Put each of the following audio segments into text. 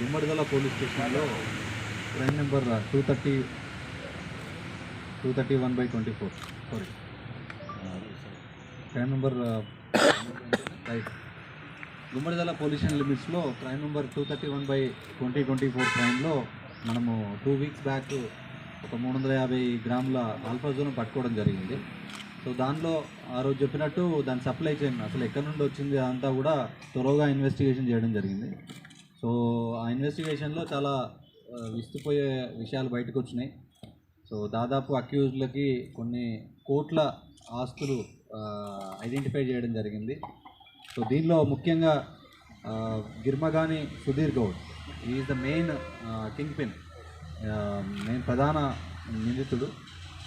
Gummadidala police స్టేషన్లో train number two thirty two thirty one by twenty four. Sorry crime number uh, right Gummadidala police station లిమిట్స్లో crime number two thirty one by twenty twenty four క్రైమ్లో మనము two weeks back ఒక మూడు వందల యాభై గ్రాముల ఆల్ఫాజోన్ పట్టుకోవడం జరిగింది. సో దానిలో ఆ రోజు చెప్పినట్టు దాని సప్లై చైన్ అసలు ఎక్కడి నుండి వచ్చింది అంతా కూడా త్వరగా ఇన్వెస్టిగేషన్ చేయడం జరిగింది. సో ఆ ఇన్వెస్టిగేషన్లో చాలా విస్తుపోయే విషయాలు బయటకు వచ్చినాయి. సో దాదాపు అక్యూజ్లకి కొన్ని కోట్ల ఆస్తులు ఐడెంటిఫై చేయడం జరిగింది. సో దీనిలో ముఖ్యంగా Girmagani Sudheer Goud. Is the main kingpin main ప్రధాన నిందితుడు.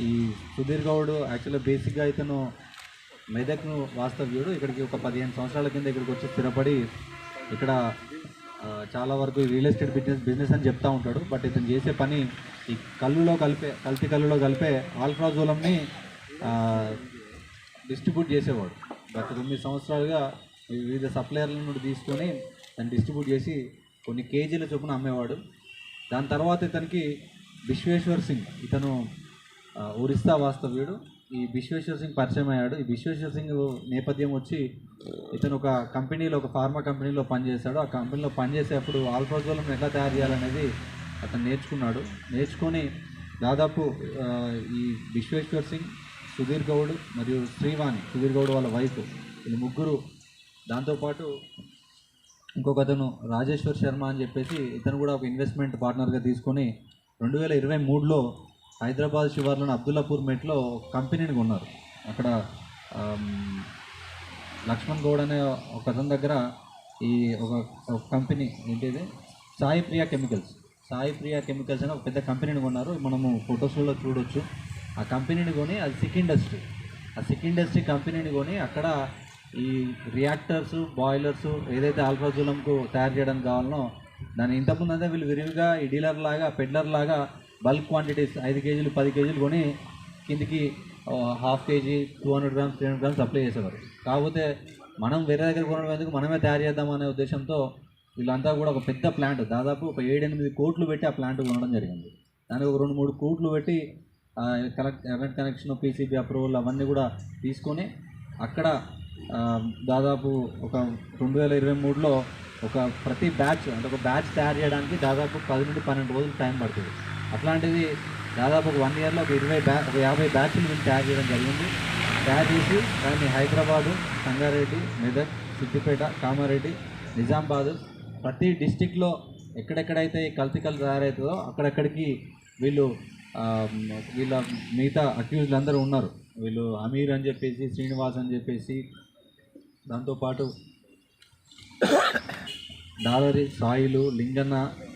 ఈ సుధీర్ గౌడ్ యాక్చువల్గా బేసిక్గా ఇతను మెదక్ను వాస్తవ్యుడు. ఇక్కడికి ఒక పదిహేను సంవత్సరాల కింద ఇక్కడికి వచ్చి స్థిరపడి ఇక్కడ చాలా వరకు రియల్ ఎస్టేట్ బిజినెస్ బిజినెస్ అని చెప్తా ఉంటాడు. బట్ ఇతను చేసే పని ఈ కళ్ళులో కలిపే కల్తీ కళ్ళులో కలిపే ఆల్ఫ్రాజోలంని డిస్ట్రిబ్యూట్ చేసేవాడు. గత తొమ్మిది సంవత్సరాలుగా వివిధ సప్లయర్ల నుండి తీసుకొని దాన్ని డిస్ట్రిబ్యూట్ చేసి కొన్ని కేజీల చొప్పున అమ్మేవాడు. దాని తర్వాత ఇతనికి విశ్వేశ్వర్ సింగ్ ఇతను ఉరిస్తా ఒరిస్సా వాస్తవ్యుడు. ఈ విశ్వేశ్వర్ సింగ్ పరిచయం అయ్యాడు ఈ విశ్వేశ్వర్ సింగ్ నేపథ్యం వచ్చి ఇతను ఒక కంపెనీలో ఒక ఫార్మా కంపెనీలో పనిచేశాడు. ఆ కంపెనీలో పనిచేసేటప్పుడు ఆల్ఫాజోలం ఎట్లా తయారు చేయాలనేది అతను నేర్చుకున్నాడు. నేర్చుకొని దాదాపు ఈ విశ్వేశ్వర్ సింగ్ సుధీర్ గౌడ్ మరియు శ్రీవాణి సుధీర్ గౌడ్ వాళ్ళ వైఫ్ వీళ్ళు ముగ్గురు. దాంతోపాటు ఇంకొక అతను రాజేశ్వర్ శర్మ అని చెప్పేసి ఇతను కూడా ఒక ఇన్వెస్ట్మెంట్ పార్ట్నర్గా తీసుకొని రెండు వేల ఇరవై మూడులో హైదరాబాద్ శివార్లోని అబ్దుల్లాపూర్ మెట్లో కంపెనీని కొన్నారు. అక్కడ లక్ష్మణ్ గౌడ్ అనే ఒక అతని దగ్గర ఈ ఒక ఒక కంపెనీ ఏంటిది? సాయి ప్రియా కెమికల్స్. సాయి ప్రియా కెమికల్స్ అనే ఒక పెద్ద కంపెనీని కొన్నారు. మనము ఫొటోస్లో చూడొచ్చు. ఆ కంపెనీని కొని అది సిక్ ఇండస్ట్రీ. ఆ సిక్ ఇండస్ట్రీ కంపెనీని కొని అక్కడ ఈ రియాక్టర్స్ బాయిలర్స్ ఏదైతే ఆల్ఫాజులంకు తయారు చేయడానికి కావాలనో దాని ఇంతకుముందు అంతా వీళ్ళు విరివిగా ఈ డీలర్ లాగా పెడ్లర్ లాగా బల్క్ క్వాంటిటీస్ ఐదు కేజీలు పది కేజీలు కొని కిందికి half KG two hundred grams three hundred grams supply చేసేవారు. కాకపోతే మనం వేరే దగ్గర కొనడం ఎందుకు? మనమే తయారు చేద్దాం అనే ఉద్దేశంతో వీళ్ళంతా కూడా ఒక పెద్ద ప్లాంట్ దాదాపు ఒక ఏడెనిమిది కోట్లు పెట్టి ఆ ప్లాంట్ కొనడం జరిగింది. దానికి ఒక రెండు మూడు కోట్లు పెట్టి collect current connection PCB approval అవన్నీ కూడా తీసుకొని అక్కడ దాదాపు ఒక రెండు వేల ఇరవై మూడులో ఒక ప్రతి బ్యాచ్ అంటే ఒక బ్యాచ్ తయారు చేయడానికి దాదాపు పది నుండి పన్నెండు రోజులు టైం పడుతుంది. అట్లాంటిది దాదాపు ఒక వన్ ఇయర్లో ఒక ఇరవై బ్యా ఒక యాభై బ్యాచ్లు మేము తయారు చేయడం జరిగింది. తయారు చేసి దాన్ని హైదరాబాదు సంగారెడ్డి మెదక్ సిద్దిపేట కామారెడ్డి నిజామాబాదు ప్రతి డిస్టిక్లో ఎక్కడెక్కడైతే కల్తికలు తయారవుతుందో అక్కడెక్కడికి వీళ్ళు వీళ్ళ మిగతా అక్యూజ్లు అందరూ ఉన్నారు. వీళ్ళు అమీర్ అని చెప్పేసి శ్రీనివాస్ అని చెప్పేసి దాంతోపాటు దాదరి సాయిలు లింగన్న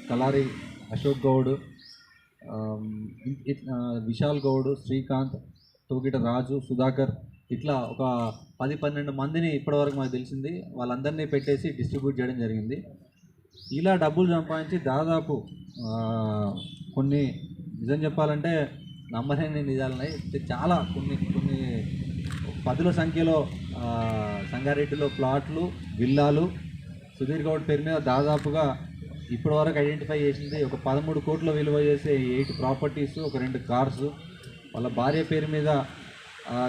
కలారి అశోక్ గౌడ్ విశాల్ గౌడ్ శ్రీకాంత్ తోగిట రాజు సుధాకర్ ఇట్లా ఒక పది పన్నెండు మందిని ఇప్పటివరకు మాకు తెలిసింది. వాళ్ళందరినీ పెట్టేసి డిస్ట్రిబ్యూట్ చేయడం జరిగింది. ఇలా డబ్బులు సంపాదించి దాదాపు కొన్ని నిజం చెప్పాలంటే నమ్మలేని నిజాలున్నాయి. చాలా కొన్ని కొన్ని పదుల సంఖ్యలో సంగారెడ్డిలో ప్లాట్లు విల్లాలు సుధీర్ గౌడ్ పేరు మీద దాదాపుగా ఇప్పటివరకు ఐడెంటిఫై చేసింది ఒక పదమూడు కోట్ల విలువ చేసే ఎయిట్ ప్రాపర్టీస్ ఒక రెండు కార్స్. వాళ్ళ భార్య పేరు మీద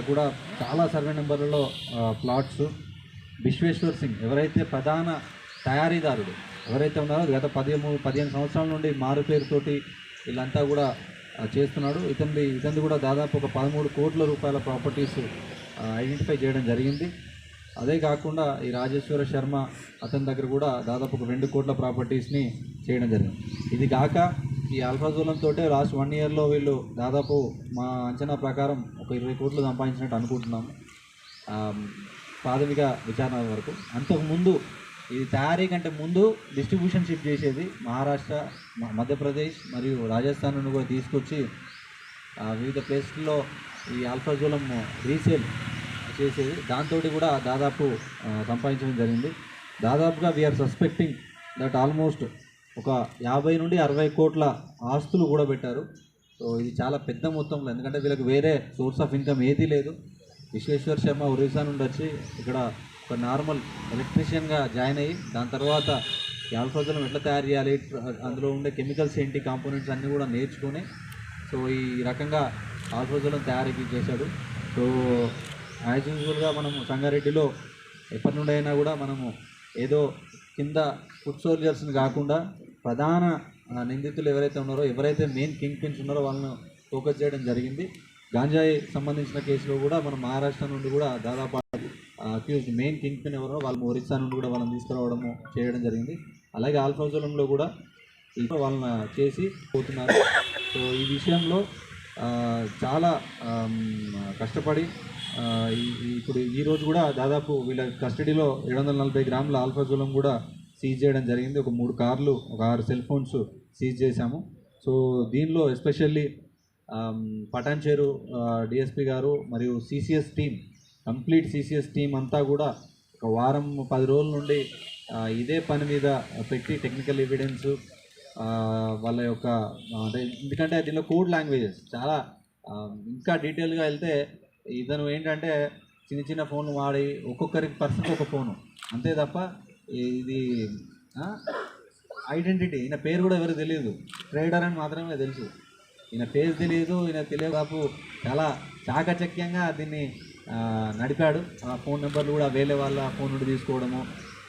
కూడా చాలా సర్వే నెంబర్లలో ప్లాట్స్. విశ్వేశ్వర్ సింగ్ ఎవరైతే ప్రధాన తయారీదారుడు ఎవరైతే ఉన్నారో గత పదిహేను పదిహేను సంవత్సరాల నుండి మారు పేరుతోటి వీళ్ళంతా కూడా చేస్తున్నాడు. ఇతని ఇతని కూడా దాదాపు ఒక పదమూడు కోట్ల రూపాయల ప్రాపర్టీస్ ఐడెంటిఫై చేయడం జరిగింది. అదే కాకుండా ఈ రాజేశ్వర శర్మ అతని దగ్గర కూడా దాదాపు ఒక రెండు కోట్ల ప్రాపర్టీస్ని చేయడం జరిగింది. ఇది కాక ఈ అల్ఫాజోలంతో లాస్ట్ వన్ ఇయర్లో వీళ్ళు దాదాపు మా అంచనా ప్రకారం ఒక ఇరవై కోట్లు సంపాదించినట్టు అనుకుంటున్నాము. ప్రాథమిక విచారణ వరకు. అంతకుముందు ఇది తయారీ కంటే ముందు డిస్ట్రిబ్యూషన్ షిప్ చేసేది మహారాష్ట్ర మధ్యప్రదేశ్ మరియు రాజస్థాన్ నుండి కూడా తీసుకొచ్చి వివిధ ప్లేస్ల్లో ఈ ఆల్ఫాజోలం రీసేల్ చేసేది. దాంతో కూడా దాదాపు సంపాదించడం జరిగింది. దాదాపుగా వీఆర్ సస్పెక్టింగ్ దట్ ఆల్మోస్ట్ ఒక యాభై నుండి అరవై కోట్ల ఆస్తులు కూడా పెట్టారు. సో ఇది చాలా పెద్ద మొత్తంలో ఎందుకంటే వీళ్ళకి వేరే సోర్స్ ఆఫ్ ఇన్కమ్ ఏదీ లేదు. విశ్వేశ్వర్ శర్మ ఒరిస్సా నుండి వచ్చి ఇక్కడ ఒక నార్మల్ ఎలక్ట్రీషియన్గా జాయిన్ అయ్యి దాని తర్వాత ఈ ఎట్లా తయారు చేయాలి అందులో ఉండే కెమికల్స్ ఏంటి కాంపోనెంట్స్ అన్నీ కూడా నేర్చుకొని సో ఈ రకంగా ఆల్ఫాజలం తయారీ చేశాడు. సో యాజ్ యూజువల్గా మనము సంగారెడ్డిలో ఎప్పటి నుండి అయినా కూడా మనము ఏదో కింద ఫుడ్ సోల్జర్స్ని కాకుండా ప్రధాన నిందితులు ఎవరైతే ఉన్నారో ఎవరైతే మెయిన్ కింగ్ పిన్స్ ఉన్నారో వాళ్ళను ఫోకస్ చేయడం జరిగింది. గాంజాయి సంబంధించిన కేసులో కూడా మనం మహారాష్ట్ర నుండి కూడా దాదాపు అక్యూజ్ మెయిన్ కింగ్ పిన్ ఎవరో వాళ్ళు ఒరిస్సా నుండి కూడా వాళ్ళని తీసుకురావడము చేయడం జరిగింది. అలాగే ఆల్ఫాజలంలో కూడా వాళ్ళని చేసి పోతున్నారు. సో ఈ విషయంలో చాలా కష్టపడి ఇప్పుడు ఈ రోజు కూడా దాదాపు వీళ్ళ కస్టడీలో ఏడు వందల నలభై గ్రాముల ఆల్ఫాజోలం కూడా సీజ్ చేయడం జరిగింది. ఒక మూడు కార్లు ఒక ఆరు సెల్ ఫోన్స్ సీజ్ చేశాము. సో దీనిలో ఎస్పెషల్లీ పటాన్చేరు డిఎస్పి గారు మరియు CCS team complete CCS team అంతా కూడా ఒక వారం పది రోజుల నుండి ఇదే పని మీద పెట్టి టెక్నికల్ ఎవిడెన్స్ వాళ్ళ యొక్క అంటే ఎందుకంటే దీనిలో కోడ్ లాంగ్వేజెస్ చాలా ఇంకా డీటెయిల్గా వెళ్తే ఇతను ఏంటంటే చిన్న చిన్న ఫోన్లు వాడి ఒక్కొక్కరికి పర్సన్ ఒక ఫోను. అంతే తప్ప ఇది ఐడెంటిటీ ఈయన పేరు కూడా ఎవరికి తెలియదు. ట్రేడర్ అని మాత్రమే తెలుసు. ఈయన పేరు తెలియదు ఈయన తెలియదాపు చాలా చాకచక్యంగా దీన్ని నడిపాడు. ఆ ఫోన్ నెంబర్లు కూడా వేరే వాళ్ళ ఫోన్ నుండి తీసుకోవడము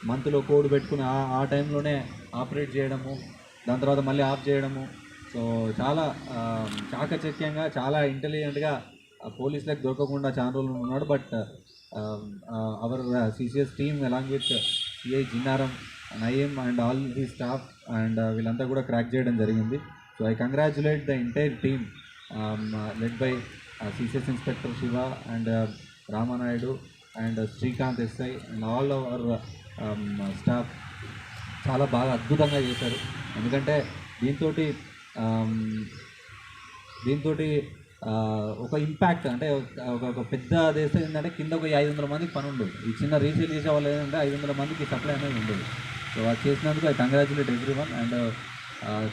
మంత్లో కోడ్ పెట్టుకుని ఆ ఆ టైంలోనే ఆపరేట్ చేయడము దాని తర్వాత మళ్ళీ ఆఫ్ చేయడము. సో చాలా చాకచక్యంగా చాలా ఇంటెలిజెంట్గా పోలీసులకు దొరకకుండా చాలా రోజులు ఉన్నాడు but our CCS team along with CI Jinnaram Nayeem and all the staff and వీళ్ళంతా కూడా క్రాక్ చేయడం జరిగింది. So I congratulate the entire team led by CCS inspector Shiva and Ramanaidu and Srikanth SI and all our staff చాలా బాగా అద్భుతంగా చేశారు. ఎందుకంటే దీంతో దీంతో ఒక ఇంపాక్ట్ అంటే ఒక ఒక పెద్ద దేశం ఏంటంటే కింద ఒక ఐదు వందల మందికి పని ఉండదు. ఈ చిన్న రీసేల్ చేసే వాళ్ళు ఏంటంటే ఐదు వందల మందికి సప్లై అనేది ఉండదు. సో అది చేసినందుకు I congratulate every one and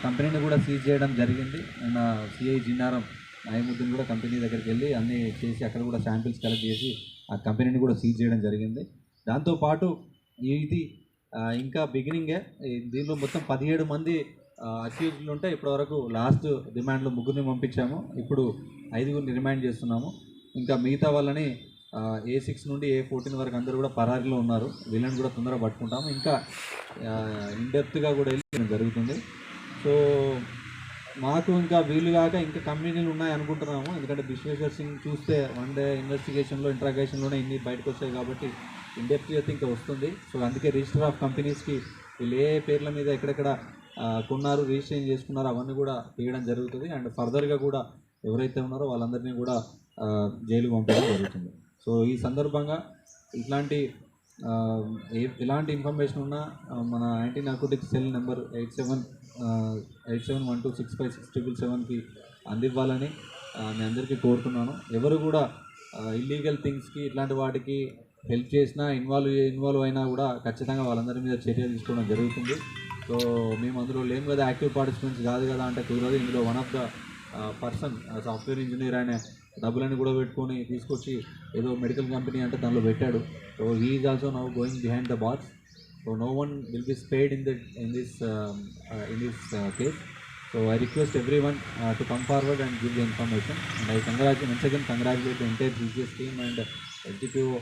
కంపెనీని కూడా సీజ్ చేయడం జరిగింది. అండ్ సిఐ జిన్నారం నయముద్దీన్ కూడా కంపెనీ దగ్గరికి వెళ్ళి అన్నీ చేసి అక్కడ కూడా శాంపిల్స్ కలెక్ట్ చేసి ఆ కంపెనీని కూడా సీజ్ చేయడం జరిగింది. దాంతోపాటు ఇది ఇంకా బిగినింగే దీనిలో మొత్తం పదిహేడు మంది అక్యూజ్లు ఉంటే ఇప్పటివరకు లాస్ట్ రిమాండ్లో ముగ్గురిని పంపించాము. ఇప్పుడు ఐదుగురిని రిమాండ్ చేస్తున్నాము. ఇంకా మిగతా వాళ్ళని ఏ సిక్స్ నుండి ఏ ఫోర్టీన్ వరకు అందరూ కూడా పరారీలో ఉన్నారు. వీళ్ళని కూడా తొందరగా పట్టుకుంటాము. ఇంకా ఇండెప్త్గా కూడా వెళ్ళి జరుగుతుంది. సో మాకు ఇంకా వీలు కాక ఇంకా కంపెనీలు ఉన్నాయి అనుకుంటున్నాము. ఎందుకంటే విశ్వేశ్వర్ సింగ్ చూస్తే వన్ డే ఇన్వెస్టిగేషన్లో ఇంట్రాగేషన్లోనే ఇన్ని బయటకు వచ్చాయి కాబట్టి ఇండెప్త్ అయితే ఇంకా వస్తుంది. సో అందుకే రిజిస్టర్ ఆఫ్ కంపెనీస్కి వీళ్ళు ఏ పేర్ల మీద ఎక్కడెక్కడ కొన్నారు రిజిస్ట్రేషన్ చేసుకున్నారో అవన్నీ కూడా తీయడం జరుగుతుంది. అండ్ ఫర్దర్గా కూడా ఎవరైతే ఉన్నారో వాళ్ళందరినీ కూడా జైలు పంపడం జరుగుతుంది. సో ఈ సందర్భంగా ఇట్లాంటి ఏ- ఎలాంటి ఇన్ఫర్మేషన్ ఉన్నా మన anti narcotics cell number eight seven eight seven one two six five six triple సెవెన్కి అందివ్వాలని మీ నేను అందరికీ కోరుతున్నాను. ఎవరు కూడా ఇల్లీగల్ థింగ్స్కి ఇట్లాంటి వాటికి హెల్ప్ చేసినా ఇన్వాల్వ్ ఇన్వాల్వ్ అయినా కూడా ఖచ్చితంగా వాళ్ళందరి మీద చర్యలు తీసుకోవడం జరుగుతుంది. సో మేము అందులో లేము కదా యాక్టివ్ పార్టిసిపెంట్స్ కాదు కదా అంటే కుదరదు. ఇందులో one of the person software engineer ఆయన డబ్బులని కూడా పెట్టుకొని తీసుకొచ్చి ఏదో మెడికల్ కంపెనీ అంటే దానిలో పెట్టాడు. So he's also now going behind the box so no one will be spared in the in this in this case so I request everyone to come forward and give the information and I congratu once again congratulate entire GGS team and SDPO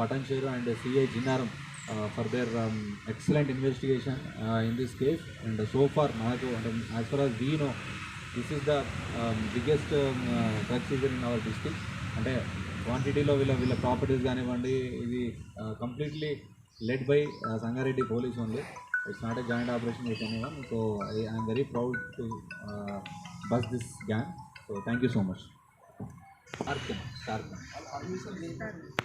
Patancheru and CI Jinnaram for their excellent investigation in this case and so far నాకు అంటే as far as we know this is the biggest drug seizure in our district అంటే క్వాంటిటీలో వీళ్ళ వీళ్ళ properties కానివ్వండి ఇది completely led by Sangareddy police only it's not a joint operation with anyone so I I'm very proud to bust this gang so thank you so much Stark Stark